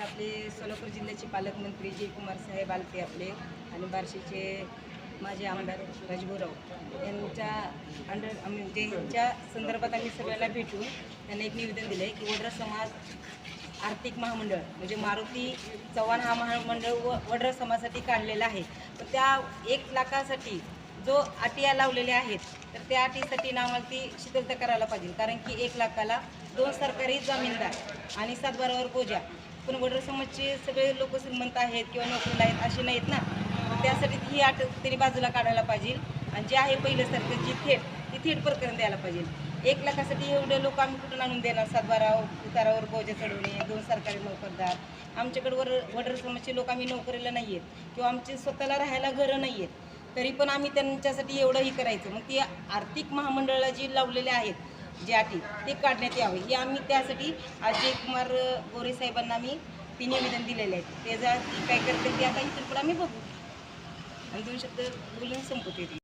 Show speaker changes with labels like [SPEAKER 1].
[SPEAKER 1] आपले सोलापूर जिल्ह्याचे पालकमंत्री जयकुमार साहेब आलते आपले आणि बार्शीचे माझे आमदार राजभाऊराव यांच्या अंडर म्हणजे यांच्या संदर्भात आम्ही सगळ्यांना भेटून त्यांना एक निवेदन दिलं आहे की वड्रा समाज आर्थिक महामंडळ म्हणजे मारुती चव्हाण हा महामंडळ व वड्रा समाजासाठी काढलेला आहे. तर त्या एक लाखासाठी जो अटिया लावलेल्या आहेत तर त्या अटीसाठी आम्हाला ती शिथिलता करायला पाहिजे. कारण की एक लाखाला दोन सरकारी जामीनदार आणि सातबारावर पूजा पण वडर समाजचे सगळे लोक श्रीमंत आहेत किंवा नोकरीला आहेत असे नाहीत ना. त्यासाठी ही आठ तरी बाजूला काढायला पाहिजे. आणि जे आहे पहिल्यासारखं जी थेट ती थेट प्रकरण द्यायला पाहिजे. एक लाखासाठी एवढे लोक आम्ही कुठून आणून देणार? सातबारा उतारावर बोजा चढवणे दोन सरकारी नोकरदार. आमच्याकडे वर वडर समाजचे लोक आम्ही नोकरीला नाही आहेत किंवा आमचे स्वतःला राहायला घरं नाही आहेत तरी पण आम्ही त्यांच्यासाठी एवढंही करायचं. मग ती आर्थिक महामंडळाला जी लावलेले आहेत जे अटी ते काढण्यात यावे. हे आम्ही त्यासाठी अजय कुमार गोरे साहेबांना आम्ही ते निवेदन दिलेले आहेत. ते जर काय करते ते आता इथून पुढे आम्ही बघू. आणि दोन शब्द बोलून संपवते.